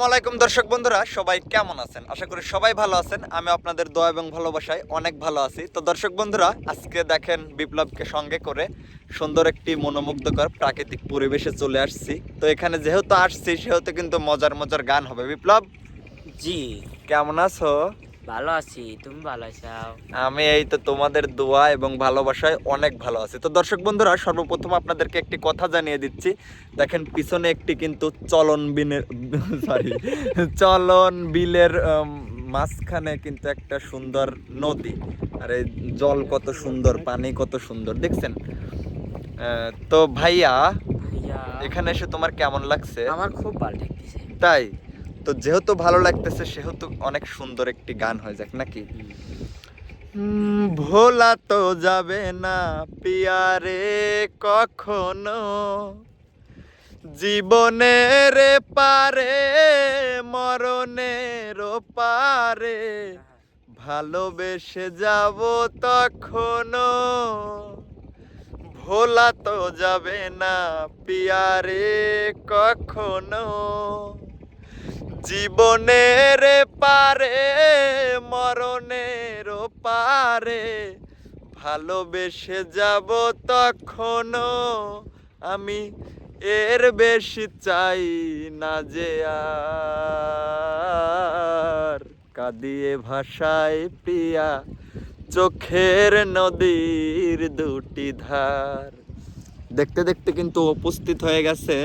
আসসালামু আলাইকুম দর্শক বন্ধুরা সবাই কেমন আছেন? আশা করি সবাই ভালো আছেন। আমি আপনাদের দোয়া এবং ভালোবাসায় অনেক ভালো আছি। তো দর্শক বন্ধুরা আজকে দেখেন বিপ্লবকে সঙ্গে করে সুন্দর একটি মনোমুগ্ধকর প্রাকৃতিক পরিবেশে চলে আসছি। তো এখানে যেহেতু আসছি সেহেতু কিন্তু মজার মজার গান হবে। বিপ্লব? জি। কেমন আছো? ভালো আছি তুমি ভালো আছো? আমি এই তো তোমাদের দোয়া এবং ভালোবাসায় অনেক ভালো আছি। তো দর্শক বন্ধুরা সর্বপ্রথম আপনাদেরকে একটি কথা জানিয়ে দিচ্ছি। দেখেন পিছনে একটি কিন্তু চলন বিনের সরি চলন বিলের মাঝখানে কিন্তু একটা সুন্দর নদী। আর এই জল কত সুন্দর পানি কত সুন্দর দেখছেন? তো ভাইয়া ভাইয়া। এখানে এসে তোমার কেমন লাগছে? আমার খুব ভালো লাগতেছে। তাই? তো যেহেতু ভালো লাগতেছে, সেহেতু অনেক সুন্দর একটি গান হয়ে যাক, নাকি? ভোলা তো যাবে না পিয়ারে কখনো। জীবনের পারে, মরণের পারে। ভালোবেসে যাব তখনো। ভোলা তো যাবে না পিয়ারে কখনো। জীবনের পারে, মরণের পারে। ভালোবেসে যাব তখনো আমি এর বেশি চাই না যে আর। কাঁদিয়ে ভাষায় প্রিয়া, চোখের নদীর দুটি ধার। দেখতে দেখতে কিন্তু উপস্থিত হয়ে গেছে,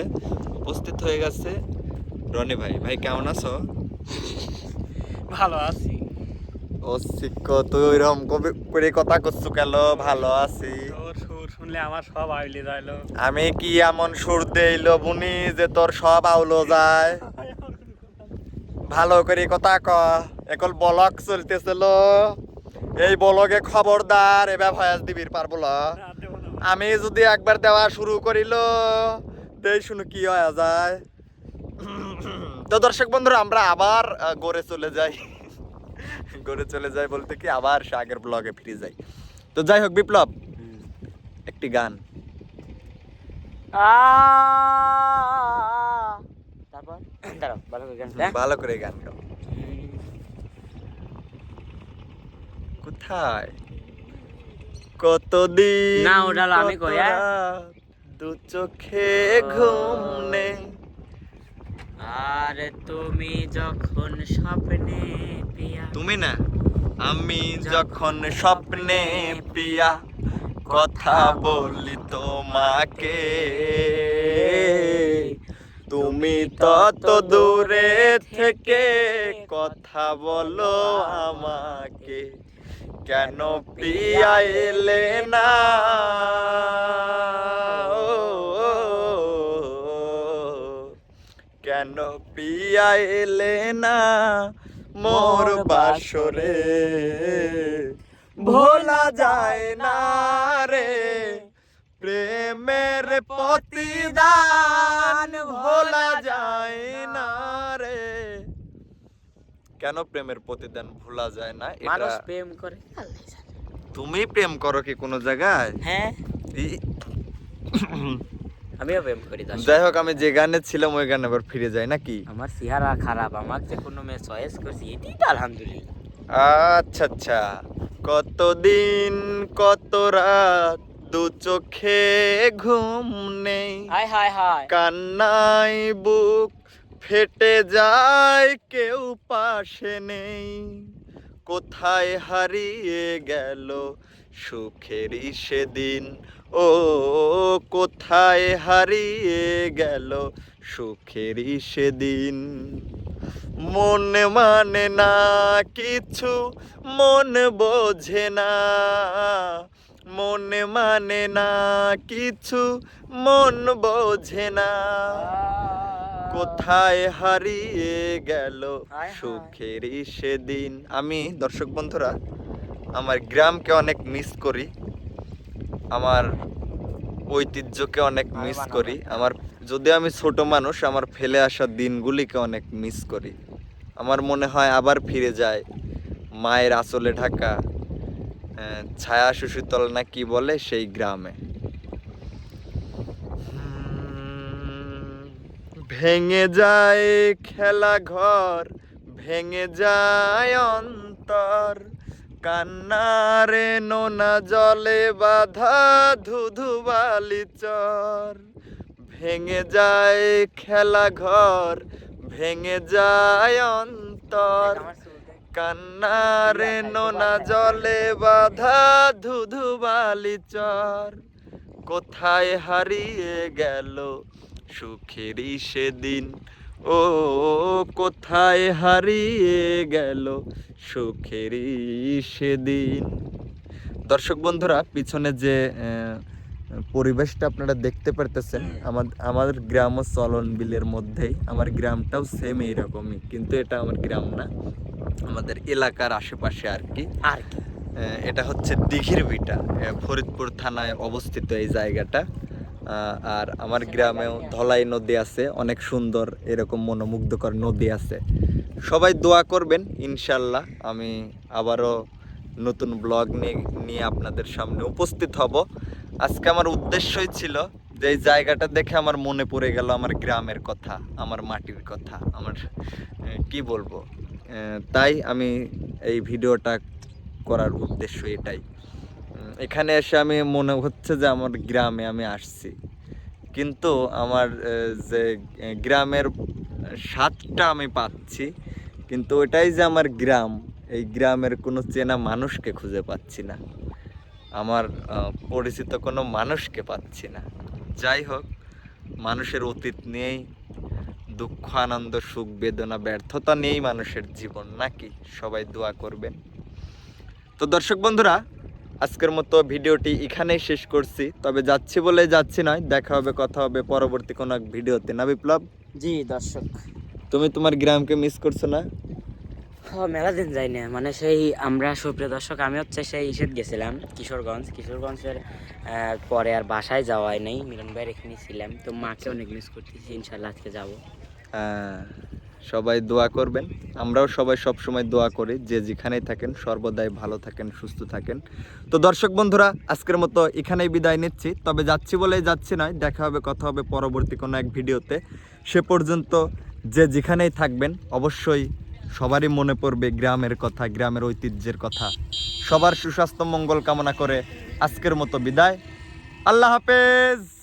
উপস্থিত হয়ে গেছে। রনি ভাই ভাই কেমন আছো? ভালো আছি। ও শিক্ষ তুই ওইরকম কবে করে কথা করছ কেন? ভালো আছি। তোর সুর শুনলে আমার সব আইলে যাইলো। আমি কি এমন সুর দেইলো বুনি যে তোর সব আউলো যায়? ভালো করে কথা ক। এখন বলক চলতেছিল। এই বলকে খবরদার এবার ভয়াস দিবির পারব না। আমি যদি একবার দেওয়া শুরু করিল দেই শুনু কি হয়ে যায়। তো দর্শক বন্ধুরা আমরা আবার গড়ে চলে যাই। গড়ে চলে যাই বলতে কি আবার সে আগের ব্লগে ফিরে যাই। তো যাই হোক বিপ্লব একটি গান। তারপর? ভালো করে গান ভালো করে গান গাও কোথায়? কতদিন না, ওটা আমি কই, হ্যাঁ? দু চোখে ঘুম নেই আর তুমি যখন স্বপ্নে পিয়া তুমি না, আমি যখন স্বপ্নে পিয়া কথা বলি তোমাকে। তুমি তত দূরে থেকে কথা বলো আমাকে। কেন প্রিয়া এলে না? পিয়া এলে না মোর বাসরে। ভোলা যায় না রে প্রেমের প্রতিদান। ভোলা যায় না রে। কেন প্রেমের প্রতিদান ভোলা যায় না? এটা মানুষ প্রেম করে। তুমি প্রেম করো কি কোনো জায়গায়? হ্যাঁ। আমিও প্রেম করি যাই হোক আমি যে গানে ছিলাম ওই গানে আবার ফিরে যাই নাকি? আমার চেহারা খারাপ আমাকে যে কোনো মেয়ে চয়েস করছি এটাই তো আলহামদুলিল্লাহ। আচ্ছা আচ্ছা। কতদিন কত রাত দু চোখে ঘুম নেই। হাই হাই হাই কান্নাই বুক ফেটে যায় কেউ পাশে নেই। কোথায় হারিয়ে গেল সুখেরই সেদিন? ও কোথায় হারিয়ে গেল সুখেরই সেদিন? মন মানে না কিছু, মন বোঝে না। মন মানে না কিছু, মন বোঝে না। কোথায় হারিয়ে গেল? হায়। সেদিন। আমি দর্শক বন্ধুরা আমার গ্রামকে অনেক মিস করি। আমার ঐতিহ্যকে অনেক মিস করি। আমার যদি আমি ছোট মানুষ আমার ফেলে আসা দিনগুলিকে অনেক মিস করি। আমার মনে হয় আবার ফিরে যায়। মায়ের আঁচলে ঢাকা ছায়া সুশীতল না কি বলে সেই গ্রামে। ভেঙে যায় খেলা ঘর, ভেঙে যায় অন্তর। কান্নারে নোনা জলে বাধা ধুধু বালি চর। ভেঙে যায় খেলা ঘর, ভেঙে যায় অন্তর। কান্নারে নোনা জলে বাধা ধুধু বালি চর। কোথায় হারিয়ে গেল সুখেরই সেদিন। ও কোথায় হারিয়ে গেল সুখেরই সেদিন? দর্শক বন্ধুরা পিছনে যে পরিবেশটা আপনারা দেখতে পারতেছেন আমার আমার গ্রামও চলন বিলের মধ্যেই আমার গ্রামটাও সেম এইরকমই কিন্তু এটা আমার গ্রাম না আমাদের এলাকার আশেপাশে আর কি। আর কি। এটা হচ্ছে দিঘির বিটা ফরিদপুর থানায় অবস্থিত এই জায়গাটা। আর আমার গ্রামেও ধলাই নদী আছে, অনেক সুন্দর এরকম মনোমুগ্ধকর নদী আছে। সবাই দোয়া করবেন, ইনশাল্লাহ আমি আবারও নতুন ব্লগ নিয়ে আপনাদের সামনে উপস্থিত হব। আজকে আমার উদ্দেশ্যই ছিল যে এই জায়গাটা দেখে আমার মনে পড়ে গেল আমার গ্রামের কথা, আমার মাটির কথা, আমার কি বলব? তাই আমি এই ভিডিওটা করার উদ্দেশ্য এটাই। এখানে এসে আমি মনে হচ্ছে যে আমার গ্রামে আমি আসছি। কিন্তু আমার যে গ্রামের স্বাদটা আমি পাচ্ছি, কিন্তু ওটাই যে আমার গ্রাম, এই গ্রামের কোনো চেনা মানুষকে খুঁজে পাচ্ছি না। আমার পরিচিত কোনো মানুষকে পাচ্ছি না। যাই হোক, মানুষের অতীত নিয়েই, দুঃখ, আনন্দ, সুখ, বেদনা, ব্যর্থতা নিয়েই মানুষের জীবন, নাকি? সবাই দোয়া করবেন। তো দর্শক বন্ধুরা আজকের মতো ভিডিওটি এখানেই শেষ করছি। তবে যাচ্ছি বলে যাচ্ছি নয় দেখা হবে কথা হবে পরবর্তী কোনো এক ভিডিওতে। না বিপ্লব? জি দর্শক। তুমি তোমার গ্রামকে মিস করছ না? মেলা দিন যাই না। মানে সেই আমরা সুপ্রিয় দর্শক আমি হচ্ছে সেই ইসেত গেছিলাম কিশোরগঞ্জ। কিশোরগঞ্জের পরে আর বাসায় যাওয়াই নেই। মিলন ভাইয়ের এখানে ছিলাম। তো মাকে অনেক মিস করতেছি ইনশাল্লাহ আজকে যাব। হ্যাঁ, সবাই দোয়া করবেন। আমরাও সবাই সব সময় দোয়া করি, যে যেখানেই থাকেন, সর্বদাই ভালো থাকেন, সুস্থ থাকেন। তো দর্শক বন্ধুরা, আজকের মতো এখানেই বিদায় নিচ্ছি। তবে যাচ্ছি বলেই যাচ্ছি নয়, দেখা হবে, কথা হবে পরবর্তী কোনো এক ভিডিওতে। সে পর্যন্ত যে যেখানেই থাকবেন, অবশ্যই সবারই মনে পড়বে গ্রামের কথা, গ্রামের ঐতিহ্যের কথা। সবার সুস্বাস্থ্য, মঙ্গল কামনা করে আজকের মতো বিদায়। আল্লাহ হাফেজ!